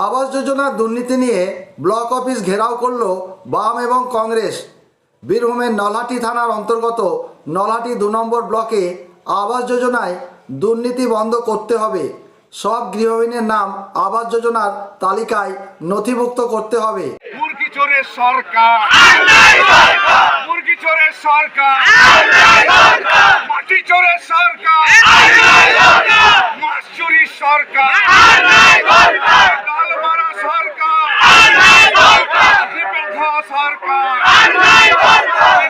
আবাস যোজনার দুর্নীতি নিয়ে ব্লক অফিস ঘেরাও করল বাম এবং কংগ্রেস। বীরভূমের নলহাটি থানার অন্তর্গত নলহাটি দু নম্বর ব্লকে আবাস যোজনায় দুর্নীতি বন্ধ করতে হবে। সব গৃহহীনের নাম আবাস যোজনার তালিকায় নথিভুক্ত করতে হবে। মুরগি চোরের সরকার। মুরগি চোরের সরকার। মাটি চোরের সরকার মাছ চুরির সরকার ডাল মারা সরকার রিপেল খাওয়া সরকার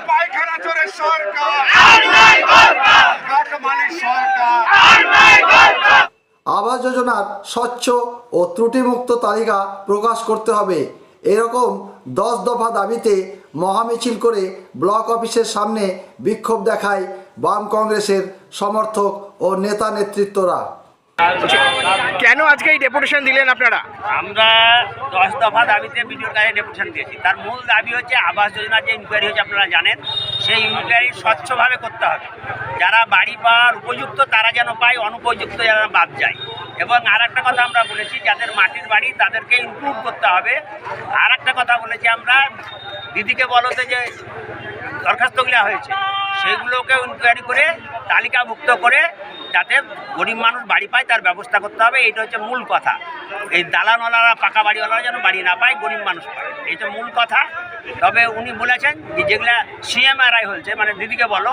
পায়খানা চোরের সরকার কাঠমালির সরকার আবাস যোজনার স্বচ্ছ ও ত্রুটিমুক্ত তালিকা প্রকাশ করতে হবে। এরকম দশ দফা দাবিতে মহামিছিল করে ব্লক অফিসের সামনে বিক্ষোভ দেখায় বাম কংগ্রেসের সমর্থক ও নেতা নেতৃত্বরা। কেন আজকে এই ডেপুটেশন দিলেন আপনারা? আমরা দশ দফা দাবিতে বিডিওর কাছে ডেপুটেশন দিয়েছি। তার মূল দাবি হচ্ছে আবাস যোজনার যে ইনকোয়ারি হচ্ছে আপনারা জানেন সেই ইনকোয়ারি স্বচ্ছভাবে করতে হবে। যারা বাড়ি পাওয়ার উপযুক্ত তারা যেন পায় অনুপযুক্ত যারা বাদ যায়। এবং আর একটা কথা আমরা বলেছি, যাদের মাটির বাড়ি তাদেরকে ইনক্লুড করতে হবে। আর একটা কথা বলেছি আমরা, দিদিকে বলতে যে দরখাস্তগুলো হয়েছে সেইগুলোকে ইনকোয়ারি করে, তালিকাভুক্ত করে, যাতে গরিব মানুষ বাড়ি পায়, তার ব্যবস্থা করতে হবে। এইটা হচ্ছে মূল কথা। এই দালানওয়ালারা, পাকা বাড়িওয়ালারা যেন বাড়ি না পায়, গরিব মানুষ পায়। এইটা মূল কথা। তবে উনি বলেছেন যে যেগুলা সিএমআরআই হয়েছে মানে দিদিকে বলো,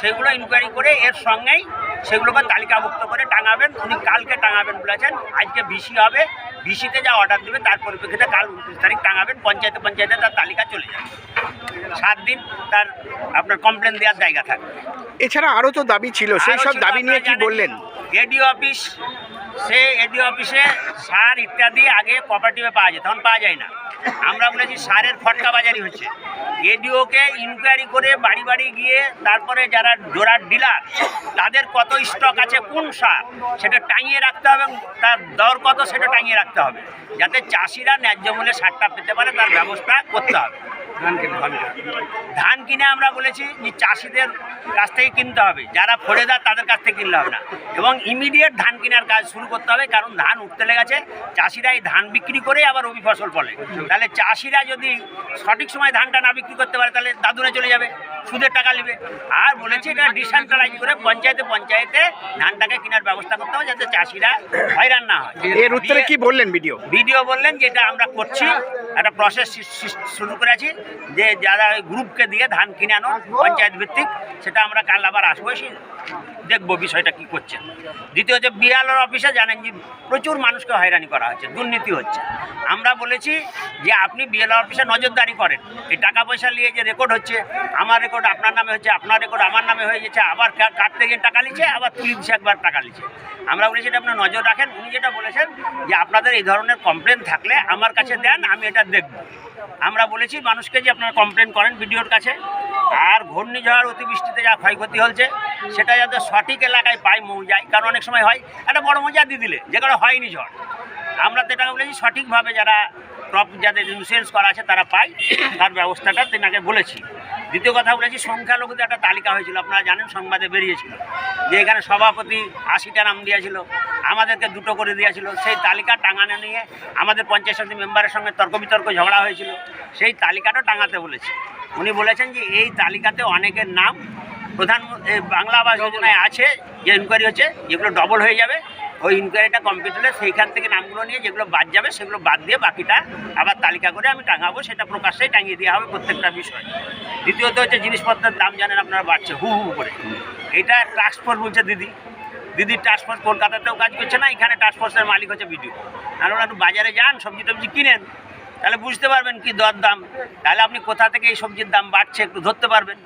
সেগুলো ইনকোয়ারি করে এর সঙ্গেই সেগুলোকে তালিকাভুক্ত করে টাঙাবেন। উনি কালকে টাঙাবেন বলেছেন আজকে বিসি হবে। বিসিতে যা অর্ডার দেবে তার পরিপ্রেক্ষিতে কাল উনত্রিশ তারিখ টাঙাবেন। পঞ্চায়েতে পঞ্চায়েতে তার তালিকা চলে যাবে। সাত দিন তার আপনার কমপ্লেন দেওয়ার জায়গা থাকবে এছাড়া আরও তো দাবি ছিল সেই সব দাবি নিয়ে কি বললেন? এডিও অফিস সে এডিও অফিসে সার ইত্যাদি আগে কোঅপারেটিভে পাওয়া যায় তখন পাওয়া যায় না। আমরা বলেছি সারের ফটকা বাজারি হচ্ছে। এডিওকে ইনকোয়ারি করে বাড়ি বাড়ি গিয়ে তারপরে যারা জোড়ার ডিলার, তাদের কত স্টক আছে, কোন সার, সেটা টাঙিয়ে রাখতে হবে তার দর কত সেটা টাঙিয়ে রাখতে হবে। যাতে চাষিরা ন্যায্য মূল্যে সারটা পেতে পারে, তার ব্যবস্থা করতে হবে। ধান কিনে। আমরা বলেছি যে চাষিদের কাছ থেকে কিনতে হবে। যারা ফড়েদার তাদের কাছ থেকে কিনলে হবে না। এবং ইমিডিয়েট ধান কেনার কাজ শুরু করতে হবে কারণ ধান উঠতে লেগেছে। চাষিরা এই ধান বিক্রি করে আবার রবি ফসল ফলে। তাহলে চাষিরা যদি সঠিক সময় ধানটা না বিক্রি করতে পারে তাহলে দাদুরে চলে যাবে সুদের টাকা নেবে। আর বলেছি এটা ডিসেন্ট্রালাইজ করে পঞ্চায়েতে পঞ্চায়েতে ধানটাকে কেনার ব্যবস্থা করতে হবে যাতে চাষিরা হয়রান না হয়। এর উত্তরে কি বললেন ভিডিও? ভিডিও বললেন যে এটা আমরা করছি একটা প্রসেস শুরু করেছি যে যারা গ্রুপকে দিয়ে ধান কিনে আনো, পঞ্চায়েত ভিত্তিক, সেটা আমরা কাল আবার আসব, এসে দেখব বিষয়টা কি করছে। দ্বিতীয় হচ্ছে বিআলওর অফিসে জানেন যে প্রচুর মানুষকে হয়রানি করা হচ্ছে, দুর্নীতি হচ্ছে। আমরা বলেছি যে আপনি বিএলআর অফিসে নজরদারি করেন, এই টাকা পয়সা নিয়ে যে রেকর্ড হচ্ছে, আমার রেকর্ড আপনার নামে হচ্ছে, আপনার রেকর্ড আমার নামে হয়ে গেছে, আবার কাটতে গিয়ে টাকা নিচ্ছে, আবার তুলে দিচ্ছে একবার টাকা নিচ্ছে। আমরা বলেছি এটা আপনার নজর রাখেন, উনি যেটা বলেছেন যে আপনাদের এই ধরনের কমপ্লেন থাকলে আমার কাছে দেন, আমি এটা দেখব। আমরা বলেছি, মানুষকে যে আপনারা কমপ্লেন করেন বিডিওর কাছে, আর ঘূর্ণিঝড়, অতিবৃষ্টিতে যা ক্ষয়ক্ষতি হচ্ছে, সেটা যাতে সঠিক এলাকায় পায় মৌজায় কারণ অনেক সময় হয়, একটা বড় মৌজা দিয়ে দিলে, যে কারণে হয়নি ঝড়। আমরা তো এটা বলেছি সঠিকভাবে যারা ক্রপ যাদের ইন্স্যুরেন্স করা আছে তারা পায়। তার ব্যবস্থাটা তেনাকে বলেছি। দ্বিতীয় কথা বলেছি, সংখ্যালঘুদের একটা তালিকা হয়েছিল। আপনারা জানেন, সংবাদে বেরিয়েছিল। যে এখানে সভাপতি আশিটা নাম দিয়েছিল, আমাদেরকে দুটো করে দিয়েছিল। সেই তালিকা টাঙানো নিয়ে আমাদের পঞ্চায়েত সমিতি মেম্বারের সঙ্গে তর্ক বিতর্ক ঝগড়া হয়েছিল। সেই তালিকাটা টাঙাতে বলেছি। উনি বলেছেন যে এই তালিকাতে অনেকের নাম প্রধান বাংলা আবাস যোজনায় আছে, যে ইনকোয়ারি হচ্ছে, যেগুলো ডবল হয়ে যাবে। ওই ইনকোয়ারিটা কমপ্লিট হলে সেইখান থেকে নামগুলো নিয়ে যেগুলো বাদ যাবে, সেগুলো বাদ দিয়ে বাকিটা আবার তালিকা করে আমি টাঙাবো, সেটা প্রকাশ্যেই টাঙিয়ে দেওয়া হবে প্রত্যেকটা বিষয়। দ্বিতীয়ত হচ্ছে জিনিসপত্রের দাম জানেন আপনারা বাড়ছে, হু হু করে। এটা ট্রান্সপোর্ট বলছে দিদি। দিদির ট্রান্সপোর্ট কলকাতাতেও কাজ করছে না, এখানে ট্রান্সপোর্টের মালিক হচ্ছে ভিডিও আর ওরা একটু বাজারে যান, সবজি টবজি কিনেন, তাহলে বুঝতে পারবেন কি দর দাম তাহলে আপনি কোথা থেকে এই সবজির দাম বাড়ছে একটু ধরতে পারবেন।